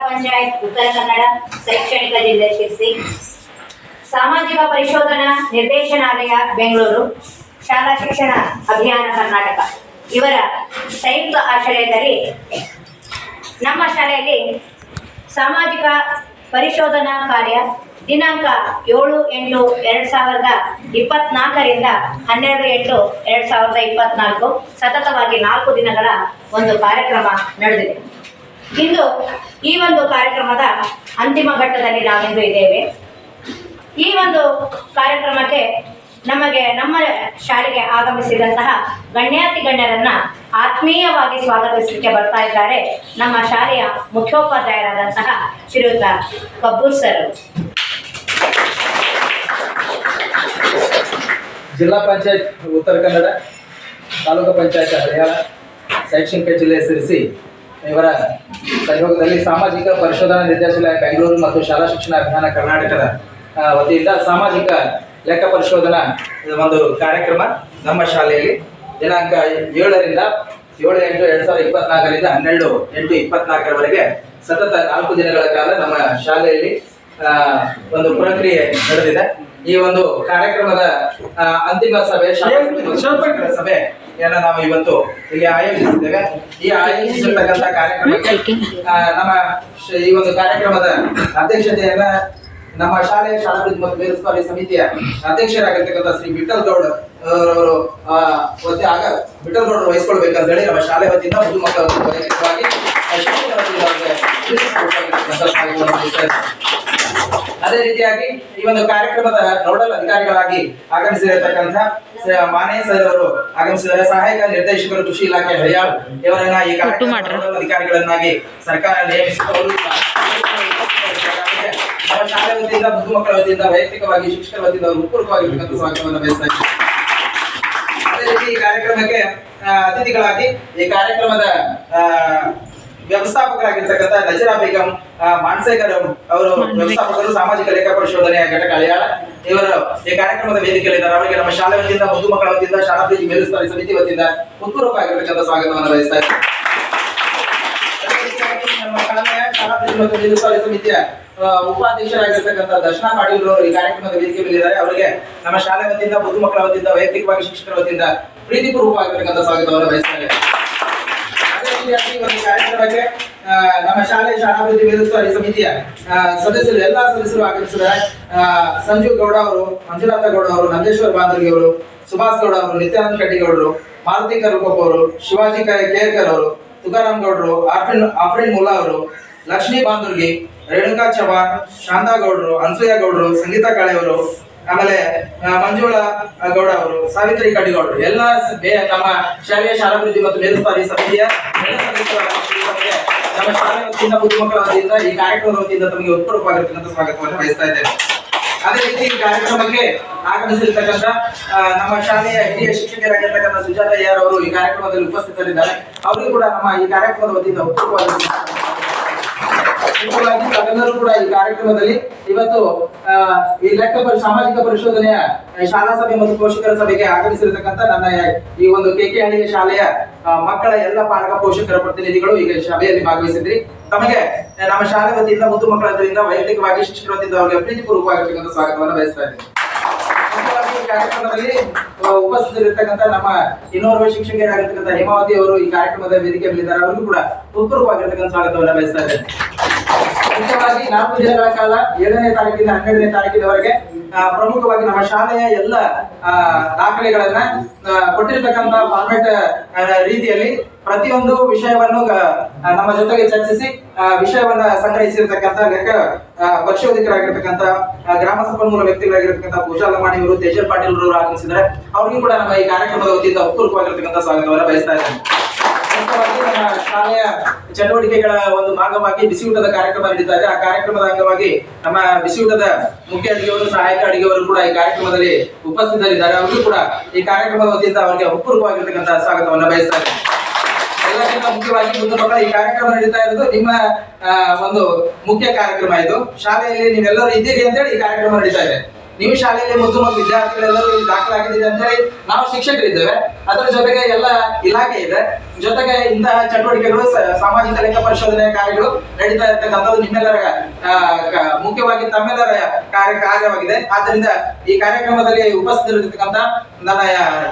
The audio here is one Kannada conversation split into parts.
ಪಂಚಾಯತ್, ಉತ್ತರ ಕನ್ನಡ, ಶೈಕ್ಷಣಿಕ ಜಿಲ್ಲೆ ಶಿರ್ಸಿ. ಸಾಮಾಜಿಕ ಪರಿಶೋಧನಾ ನಿರ್ದೇಶನಾಲಯ, ಬೆಂಗಳೂರು. ಶಾಲಾ ಶಿಕ್ಷಣ ಅಭಿಯಾನ ಕರ್ನಾಟಕ. ಇವರ ಸಂಯುಕ್ತ ಆಶ್ರಯದಲ್ಲಿ ನಮ್ಮ ಶಾಲೆಯಲ್ಲಿ ಸಾಮಾಜಿಕ ಪರಿಶೋಧನಾ ಕಾರ್ಯ ದಿನಾಂಕ ಏಳು ಎಂಟು ಎರಡು ಸಾವಿರದ ಇಪ್ಪತ್ನಾಲ್ಕರಿಂದ ಹನ್ನೆರಡು ಎಂಟು ಎರಡು ಸಾವಿರದ ಇಪ್ಪತ್ನಾಲ್ಕು ಸತತವಾಗಿ ನಾಲ್ಕು ದಿನಗಳ ಒಂದು ಕಾರ್ಯಕ್ರಮ ನಡೆದಿದೆ. ಇಂದು ಈ ಒಂದು ಕಾರ್ಯಕ್ರಮದ ಅಂತಿಮ ಘಟ್ಟದಲ್ಲಿ ನಾವಿಂದು ಇದ್ದೇವೆ. ಈ ಒಂದು ಕಾರ್ಯಕ್ರಮಕ್ಕೆ ನಮಗೆ ನಮ್ಮ ಶಾಲೆಗೆ ಆಗಮಿಸಿದಂತಹ ಗಣ್ಯಾತಿ ಗಣ್ಯರನ್ನ ಆತ್ಮೀಯವಾಗಿ ಸ್ವಾಗತಿಸಲಿಕ್ಕೆ ಬರ್ತಾ ಇದ್ದಾರೆ ನಮ್ಮ ಶಾಲೆಯ ಮುಖ್ಯೋಪಾಧ್ಯಾಯರಾದಂತಹ ಶ್ರೀಯುತ ಕಬ್ಬೂರ್ ಸರ್. ಜಿಲ್ಲಾ ಪಂಚಾಯತ್ ಉತ್ತರ ಕನ್ನಡ, ತಾಲೂಕು ಪಂಚಾಯತ್ ಹರಿಯಾಣ, ಶೈಕ್ಷಣಿಕ ಜಿಲ್ಲೆ ಸಿರಿಸಿ ಇವರ ಸಹಯೋಗದಲ್ಲಿ ಸಾಮಾಜಿಕ ಪರಿಶೋಧನಾ ನಿರ್ದೇಶನಾಲಯ ಬೆಂಗಳೂರು ಮತ್ತು ಶಾಲಾ ಶಿಕ್ಷಣ ಅಭಿಯಾನ ಕರ್ನಾಟಕದ ವತಿಯಿಂದ ಸಾಮಾಜಿಕ ಲೆಕ್ಕ ಪರಿಶೋಧನಾ ಒಂದು ಕಾರ್ಯಕ್ರಮ ನಮ್ಮ ಶಾಲೆಯಲ್ಲಿ ದಿನಾಂಕ ಏಳರಿಂದ ಏಳು ಎಂಟು ಎರಡು ಸಾವಿರದ ಇಪ್ಪತ್ನಾಲ್ಕರಿಂದ ಹನ್ನೆರಡು ಎಂಟು ಇಪ್ಪತ್ನಾಲ್ಕರವರೆಗೆ ಸತತ ನಾಲ್ಕು ದಿನಗಳ ಕಾಲ ನಮ್ಮ ಶಾಲೆಯಲ್ಲಿ ಒಂದು ಪ್ರಕ್ರಿಯೆ ನಡೆದಿದೆ. ಈ ಒಂದು ಕಾರ್ಯಕ್ರಮದ ಅಂತಿಮ ಸಭೆ? ಸಭೆ ನಾವು ಇವತ್ತು ಇಲ್ಲಿ ಆಯೋಜಿಸಿದ್ದೇವೆ. ಈ ಆಯೋಜಿಸಿರ್ತಕ್ಕಂಥ ಕಾರ್ಯಕ್ರಮಕ್ಕೆ ನಮ್ಮ ಈ ಒಂದು ಕಾರ್ಯಕ್ರಮದ ಅಧ್ಯಕ್ಷತೆಯನ್ನ ನಮ್ಮ ಶಾಲೆಯ ಶಾಲಾಭಿವೃದ್ಧಿ ಮತ್ತು ಮೇಲ್ವಿಚಾರಣೆ ಸಮಿತಿಯ ಅಧ್ಯಕ್ಷರಾಗಿರ್ತಕ್ಕಂಥ ಶ್ರೀ ವಿಠಲ್ ಗೌಡ್ ಅವರು ವತಿ ಆಗ ವಿಠಲ್ ಗೌಡ್ ವಹಿಸ್ಕೊಳ್ಬೇಕಂತ ಹೇಳಿ ನಮ್ಮ ಶಾಲೆ ವತಿಯಿಂದ ಮಧುಮಕ್ಕಳ ವತಿಯಿಂದ ಅವ್ರಿಗೆ ತಿಳಿಸಿಕೊಡ್ತಕ್ಕಂಥ ಸಹಾಯವನ್ನು ಮಾಡ್ತಾ ಇದ್ದಾರೆ. ಅದೇ ರೀತಿಯಾಗಿ ಈ ಒಂದು ಕಾರ್ಯಕ್ರಮದ ನೋಡಲ್ ಅಧಿಕಾರಿಗಳಾಗಿ ಆಗಮಿಸಿರತಕ್ಕಂತಹ ಮಾನೇ ಸರ್ ಅವರು ಆಗಮಿಸಿದ್ದಾರೆ. ಸಹಾಯಕ ನಿರ್ದೇಶಕರು ಕೃಷಿ ಇಲಾಖೆ ಹರಿಯಾಳ್ ಇವರನ್ನ ಈ ಕಾರ್ಯಕ್ರಮದ ಅಧಿಕಾರಿಗಳನ್ನಾಗಿ ಸರ್ಕಾರ ನೇಮಿಸಿಕೊಂಡು ಶಾಲೆ ವತಿಯಿಂದ ಮುದ್ದು ಮಕ್ಕಳ ವತಿಯಿಂದ ವೈಯಕ್ತಿಕವಾಗಿ ಶಿಕ್ಷಕರ ವತಿಯಿಂದ ಅವರು ಉತ್ಪೂರ್ವವಾಗಿರ್ತಕ್ಕಂಥ ಸ್ವಾಗತವನ್ನು ಬಯಸ್ತಾ ಇದ್ದಾರೆ. ಅದೇ ರೀತಿ ಈ ಕಾರ್ಯಕ್ರಮಕ್ಕೆ ಅತಿಥಿಗಳಾಗಿ ಈ ಕಾರ್ಯಕ್ರಮದ ಆ, ವ್ಯವಸ್ಥಾಪಕರಾಗಿರ್ತಕ್ಕಂಥ ನಜರಾ ಬೇಗಂ ಮಾನ್ಸೇಕರ್ ಅವರು ವ್ಯವಸ್ಥಾಪಕರು ಸಾಮಾಜಿಕ ಲೇಖಾ ಪರಿಶೋಧನೆಯ ಘಟಕ ಹಳಿಯಾಳ ಇವರು ಈ ಕಾರ್ಯಕ್ರಮದ ವೇದಿಕೆಯಲ್ಲಿದ್ದಾರೆ. ಅವರಿಗೆ ನಮ್ಮ ಶಾಲೆ ವತಿಯಿಂದ ಮುದ್ದು ಮಕ್ಕಳ ವತಿಯಿಂದ ಶಾಲಾ ಪ್ರೀತಿ ಮೇಲುಸ್ತುವಾರಿ ಸಮಿತಿ ವತಿಯಿಂದ ಉತ್ಪೂರ್ವವಾಗಿರ್ತಕ್ಕಂಥ ಸ್ವಾಗತವನ್ನು ಬಯಸ್ತಾ ಇದ್ದಾರೆ ನಮ್ಮ ಶಾಲೆಯ ಶಾಲಾ ಪ್ರೀತಿ ಮತ್ತು ಮೇಲುಸ್ತುವಾರಿ ಸಮಿತಿಯ ಉಪಾಧ್ಯಕ್ಷರಾಗಿರ್ತಕ್ಕಂಥ ದರ್ಶನ ಪಾಟೀಲ್ ಅವರು ಈ ಕಾರ್ಯಕ್ರಮದ ವೇದಿಕೆ ಮೇಲಿದ್ದಾರೆ. ಅವರಿಗೆ ನಮ್ಮ ಶಾಲೆ ವತಿಯಿಂದ ಮುದ್ದು ಮಕ್ಕಳ ವತಿಯಿಂದ ವೈಯಕ್ತಿಕವಾಗಿ ಶಿಕ್ಷಕರ ವತಿಯಿಂದ ಪ್ರೀತಿಪೂರ್ವಕವಾಗಿರ್ತಕ್ಕಂಥ ಸ್ವಾಗತವನ್ನು ಬಯಸ್ತಾ ಇದ್ದಾರೆ ಈ ಒಂದು ಕಾರ್ಯಕ್ರಮಕ್ಕೆ ನಮ್ಮ ಶಾಲೆ ಶಾಲಾಭಿವೃದ್ಧಿ ಮೇಲುಸ್ತುವಾರಿ ಸಮಿತಿಯ ಸದಸ್ಯರು, ಎಲ್ಲಾ ಸದಸ್ಯರು ಆಗಮಿಸಿದ್ದಾರೆ. ಸಂಜೀವ್ ಗೌಡ ಅವರು, ಮಂಜುನಾಥ ಗೌಡ ಅವರು, ನಂದೇಶ್ವರ ಬಾಂಧರ್ಗಿ ಅವರು, ಸುಭಾಷ್ ಗೌಡ ಅವರು, ನಿತ್ಯಾನಂದ ಕಡ್ಡಿಗೌಡರು ಮಾರುತಿ ಕರ್ಕೊಪ್ಪ ಅವರು, ಶಿವಾಜಿ ಕೇರ್ಕರ್ ಅವರು ತುಕಾರಾಮ್ ಗೌಡರು ಆಫ್ರಿನ್ ಆಫ್ರಿನ್ ಮುಲ್ಲಾ ಅವರು, ಲಕ್ಷ್ಮೀ ಬಾಂಧುರ್ಗಿ ರೇಣುಕಾ ಚವಾಣ್ ಶಾಂತಾ ಗೌಡರು, ಅನ್ಸೂಯ ಗೌಡರು, ಸಂಗೀತಾ ಕಾಳೆ ಅವರು ಆಮೇಲೆ ಮಂಜುಳ ಗೌಡ ಅವರು, ಸಾವಿತ್ರಿ ಕಡಿಗೌಡರು ಎಲ್ಲ ನಮ್ಮ ಶಾಲೆಯ ಶಾಲಾಭಿವೃದ್ಧಿ ಮತ್ತು ಮೇಲುಸ್ತಾರಿ ಸಮಿತಿಯ ನಮ್ಮ ಶಾಲೆ ವತಿಯಿಂದ ಮಕ್ಕಳ ವತಿಯಿಂದ, ಈ ಕಾರ್ಯಕ್ರಮದ ವತಿಯಿಂದ ತಮಗೆ ಉತ್ಪೂರ್ವವಾಗಿರ್ತಕ್ಕಂಥ ಸ್ವಾಗತವನ್ನು ಬಯಸ್ತಾ ಇದ್ದೇನೆ. ಅದೇ ರೀತಿ ಈ ಕಾರ್ಯಕ್ರಮಕ್ಕೆ ಆಗಮಿಸಿರ್ತಕ್ಕಂಥ ನಮ್ಮ ಶಾಲೆಯ ಹಿರಿಯ ಶಿಕ್ಷಕರಾಗಿರ್ತಕ್ಕಂಥ ಸುಜಾತ ಅಯ್ಯರ್ ಅವರು ಈ ಕಾರ್ಯಕ್ರಮದಲ್ಲಿ ಉಪಸ್ಥಿತರಿದ್ದಾರೆ. ಅವರಿಗೂ ಕೂಡ ನಮ್ಮ ಈ ಕಾರ್ಯಕ್ರಮದ ವತಿಯಿಂದ ಉತ್ಪೂರ್ವವಾಗಿರ್ತಕ್ಕಂಥ ಮುಖ್ಯವಾಗಿ ಕೂಡ ಈ ಕಾರ್ಯಕ್ರಮದಲ್ಲಿ ಇವತ್ತು ಈ ಲೆಕ್ಕ ಸಾಮಾಜಿಕ ಪರಿಶೋಧನೆಯ ಶಾಲಾ ಸಭೆ ಮತ್ತು ಪೋಷಕರ ಸಭೆಗೆ ಆಗಮಿಸಿರತಕ್ಕಂತ ನನ್ನ, ಈ ಒಂದು ಕೆಕೆ ಹಳ್ಳಿಯ ಶಾಲೆಯ ಮಕ್ಕಳ ಎಲ್ಲ ಪಾಲಕ ಪೋಷಕರ ಪ್ರತಿನಿಧಿಗಳು ಈಗ ಸಭೆಯಲ್ಲಿ ಭಾಗವಹಿಸಿದ್ರಿ. ತಮಗೆ ನಮ್ಮ ಶಾಲೆ ವತಿಯಿಂದ ಮುದ್ದು ಮಕ್ಕಳ ವತಿಯಿಂದ ವೈಯಕ್ತಿಕವಾಗಿ ಶಿಕ್ಷಕರ ವತಿಯಿಂದ ಅವರಿಗೆ ಪ್ರೀತಿಪೂರ್ವಕವಾಗಿರ್ತಕ್ಕಂಥ ಸ್ವಾಗತವನ್ನು ಬಯಸ್ತಾ ಇದ್ದೀನಿ. ಕಾರ್ಯಕ್ರಮದಲ್ಲಿ ಉಪಸ್ಥಿತರಿರ್ತಕ್ಕಂಥ ನಮ್ಮ ಇನ್ನೋರ್ವ ಶಿಕ್ಷಕಿಯರಾಗಿರ್ತಕ್ಕಂಥ ಹೇಮಾವತಿ ಅವರು ಈ ಕಾರ್ಯಕ್ರಮದ ವೇದಿಕೆ ಮೇಲಿದ್ದಾರೆ. ಅವರಿಗೂ ಕೂಡ ಉತ್ಪೂರ್ವವಾಗಿರ್ತಕ್ಕಂಥ ಸ್ವಾಗತವನ್ನು ಬಯಸ್ತಾ ಇದ್ದೇನೆ. ಮುಖ್ಯವಾಗಿ ನಾಲ್ಕು ದಿನಗಳ ಕಾಲ ಏಳನೇ ತಾರೀಕಿನ ಹನ್ನೆರಡನೇ ತಾರೀಕಿನವರೆಗೆ ಪ್ರಮುಖವಾಗಿ ನಮ್ಮ ಶಾಲೆಯ ಎಲ್ಲ ದಾಖಲೆಗಳನ್ನ ಆ, ಕೊಟ್ಟಿರ್ತಕ್ಕಂಥ ಫಾರ್ಮೆಟ್ ರೀತಿಯಲ್ಲಿ ಪ್ರತಿಯೊಂದು ವಿಷಯವನ್ನು ನಮ್ಮ ಜೊತೆಗೆ ಚರ್ಚಿಸಿ ವಿಷಯವನ್ನ ಸಂಗ್ರಹಿಸಿರ್ತಕ್ಕಂಥ ಲೆಕ್ಕ ಪರಿಶೋಧಕರಾಗಿರ್ತಕ್ಕಂಥ ಗ್ರಾಮ ಸಂಪನ್ಮೂಲ ವ್ಯಕ್ತಿಗಳಾಗಿರ್ತಕ್ಕಂಥ ಪೂಜಾ ಲಮಾಣಿ ಅವರು ತೇಜಲ್ ಪಾಟೀಲ್ ಅವರು ಆಗಮಿಸಿದ್ದಾರೆ ಅವ್ರಿಗೂ ಕೂಡ ನಮ್ಮ ಈ ಕಾರ್ಯಕ್ರಮದ ವತಿಯಿಂದ ಉತ್ಪೂರ್ವವಾಗಿರ್ತಕ್ಕಂಥ ಸ್ವಾಗತವನ್ನು ಬಯಸ್ತಾ ಇದ್ದೇನೆ. ಮುಖ್ಯವಾಗಿ ನಮ್ಮ ಶಾಲೆಯ ಚಟುವಟಿಕೆಗಳ ಒಂದು ಭಾಗವಾಗಿ ಬಿಸಿಯೂಟದ ಕಾರ್ಯಕ್ರಮ ನಡೀತಾ ಇದೆ ಆ ಕಾರ್ಯಕ್ರಮದ ಅಂಗವಾಗಿ ನಮ್ಮ ಬಿಸಿಯೂಟದ ಮುಖ್ಯ ಅಡಿಗೆಯವರು, ಸಹಾಯಕ ಅಡಿಗೆಯವರು ಕೂಡ ಈ ಕಾರ್ಯಕ್ರಮದಲ್ಲಿ ಉಪಸ್ಥಿತರಿದ್ದಾರೆ. ಅವರು ಕೂಡ ಈ ಕಾರ್ಯಕ್ರಮದ ವತಿಯಿಂದ ಅವರಿಗೆ ಅಪೂರ್ವವಾಗಿರ್ತಕ್ಕಂತಹ ಸ್ವಾಗತವನ್ನು ಬಯಸ್ತಾರೆ ಎಲ್ಲಕ್ಕಿಂತ ಮುಖ್ಯವಾಗಿ ಮುಂದೆ ಮಕ್ಕಳ ಈ ಕಾರ್ಯಕ್ರಮ ನಡೀತಾ ಇರೋದು ನಿಮ್ಮ ಒಂದು ಮುಖ್ಯ ಕಾರ್ಯಕ್ರಮ ಇದು. ಶಾಲೆಯಲ್ಲಿ ನೀವೆಲ್ಲರೂ ಇದ್ದೀರಿ ಅಂತೇಳಿ ಈ ಕಾರ್ಯಕ್ರಮ ನಡೀತಾ ಇದೆ. ನೀವು ಶಾಲೆಯಲ್ಲಿ ಮುದ್ದು ಮತ್ತು ವಿದ್ಯಾರ್ಥಿಗಳೆಲ್ಲರೂ ಇಲ್ಲಿ ದಾಖಲಾಗಿದ್ದೀರಿ ಅಂತ ಹೇಳಿ ನಾವು ಶಿಕ್ಷಕರಿದ್ದೇವೆ. ಅದರ ಜೊತೆಗೆ ಎಲ್ಲ ಇಲಾಖೆ ಇದೆ. ಜೊತೆಗೆ ಇಂತಹ ಚಟುವಟಿಕೆಗಳು ಸಾಮಾಜಿಕ ಲೆಕ್ಕ ಪರಿಶೋಧನೆ ಕಾರ್ಯಗಳು ನಡೀತಾ ಇರ್ತಕ್ಕಂಥದ್ದು ನಿಮ್ಮೆಲ್ಲರ ಮುಖ್ಯವಾಗಿ ತಮ್ಮೆಲ್ಲರ ಕಾರ್ಯ, ಕಾರ್ಯವಾಗಿದೆ. ಆದ್ದರಿಂದ ಈ ಕಾರ್ಯಕ್ರಮದಲ್ಲಿ ಉಪಸ್ಥಿತರಿರ್ತಕ್ಕಂಥ ನನ್ನ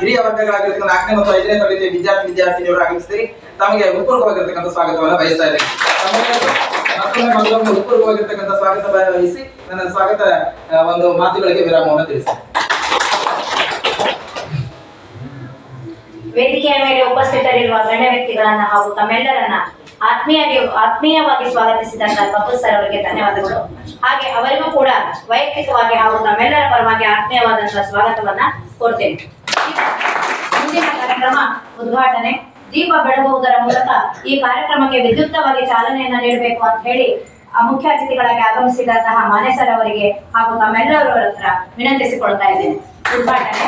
ಹಿರಿಯ ವರ್ಗಗಳಾಗಿರ್ತಕ್ಕಂಥ ನಾಲ್ಕನೇ ಮತ್ತು ಐದನೇ ತರಗತಿಯ ವಿದ್ಯಾರ್ಥಿ, ವಿದ್ಯಾರ್ಥಿನಿಯವರು ಆಗಮಿಸ್ತೀರಿ. ತಮಗೆ ಉತ್ಪೂರ್ಣವಾಗಿರ್ತಕ್ಕಂಥ ಸ್ವಾಗತವನ್ನು ಬಯಸ್ತಾ ಇದ್ದೇನೆ. ಉತ್ಪೂರ್ವವಾಗಿರ್ತಕ್ಕಂಥ ಸ್ವಾಗತ ವಹಿಸಿ ನನ್ನ ಸ್ವಾಗತ ಒಂದು ಮಾತುಗಳಿಗೆ ವಿರಾಮವನ್ನು ತಿಳಿಸಿ ವೇದಿಕೆಯ ಮೇಲೆ ಉಪಸ್ಥಿತರಿರುವ ಗಣ್ಯ ವ್ಯಕ್ತಿಗಳನ್ನ ಹಾಗೂ ತಮ್ಮೆಲ್ಲರನ್ನ ಆತ್ಮೀಯ ಆತ್ಮೀಯವಾಗಿ ಸ್ವಾಗತಿಸಿದಂತ ಕಪೂರ್ ಸರ್ ಅವರಿಗೆ ಧನ್ಯವಾದಗಳು. ಹಾಗೆ ಅವರಿಗೂ ಕೂಡ ವೈಯಕ್ತಿಕವಾಗಿ ಹಾಗೂ ತಮ್ಮೆಲ್ಲರ ಪರವಾಗಿ ಆತ್ಮೀಯವಾದಂತಹ ಸ್ವಾಗತವನ್ನ ಕೊಡ್ತೇನೆ ಮುಂದಿನ ಕಾರ್ಯಕ್ರಮ ಉದ್ಘಾಟನೆ. ದೀಪ ಬೆಳಗುವುದರ ಮೂಲಕ ಈ ಕಾರ್ಯಕ್ರಮಕ್ಕೆ ವಿದ್ಯುಕ್ತವಾಗಿ ಚಾಲನೆಯನ್ನ ನೀಡಬೇಕು ಅಂತ ಹೇಳಿ ಮುಖ್ಯ ಅತಿಥಿಗಳಾಗಿ ಆಗಮಿಸಿದಂತಹ ಮಾನೆ ಸರ್ ಅವರಿಗೆ ಹಾಗೂ ತಮ್ಮೆಲ್ಲರವರ ಹತ್ರ ವಿನಂತಿಸಿಕೊಳ್ತಾ ಇದ್ದೇನೆ. ಉದ್ಘಾಟನೆ.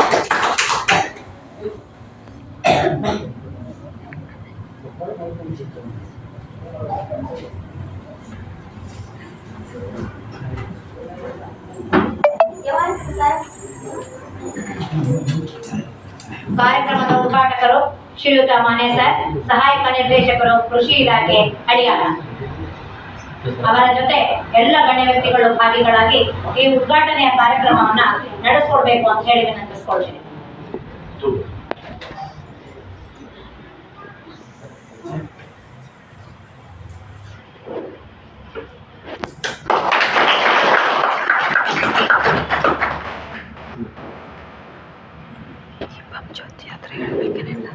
ಕಾರ್ಯಕ್ರಮದ ಶ್ರೀಯುತ ಮಾನೆ ಸರ್, ಸಹಾಯಕ ನಿರ್ದೇಶಕರು, ಕೃಷಿ ಇಲಾಖೆ ಹಳಿಯಾಳ ಅವರ ಜೊತೆ ಎಲ್ಲ ಗಣ್ಯ ವ್ಯಕ್ತಿಗಳು ಭಾಗಿಗಳಾಗಿ ಈ ಉದ್ಘಾಟನೆಯ ಕಾರ್ಯಕ್ರಮವನ್ನ ನಡೆಸ್ಕೊಡ್ಬೇಕು ಅಂತ ಹೇಳಿ ವಿನಂತಿಸ್ಕೊಳ್ತೀನಿ. Алина.